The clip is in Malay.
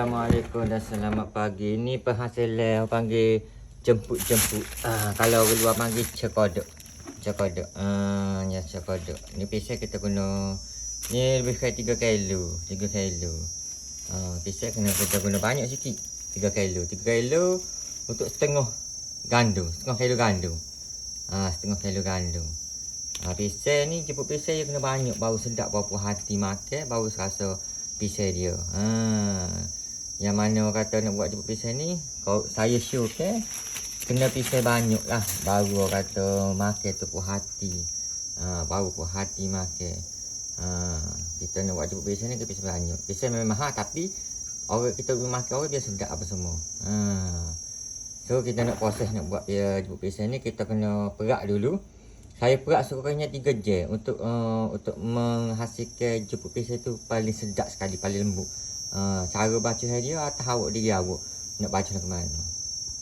Assalamualaikum dan selamat pagi. Ni penghasilan orang panggil jemput-jemput. Ah, kalau orang luar panggil cekodok. Cekodok. Ah, ya cekodok. Ni pisau kita guna ni lebih kurang 3 kilo, 3 kilo. Ah, pisau kena kita guna banyak sikit. 3 kilo. 3 kilo untuk setengah gandum, setengah kilo gandum. Ah, setengah kilo gandum. Ah, pisau ni jemput pisau dia kena banyak bau sedap bau puas hati makan baru serasa pisau dia. Ha. Yang mana orang kata nak buat jemput pisau ni, kau saya sure ke kena pisau banyak lah baru orang kata makan tu puas hati. Ha, baru puas hati makan. Ha, kita nak buat jemput pisau ni ke pisau banyak. Pisau memang mahal tapi orang kita makan orang biasa sedap apa semua. Ha. So kita nak proses nak buat dia jemput pisau ni kita kena perak dulu. Saya perak sekurang-kurangnya 3 jam untuk uh, untuk menghasilkan jemput pisau tu paling sedap sekali, paling lembut. Uh, cara baca dia atas awak diri awak nak baca ke mana.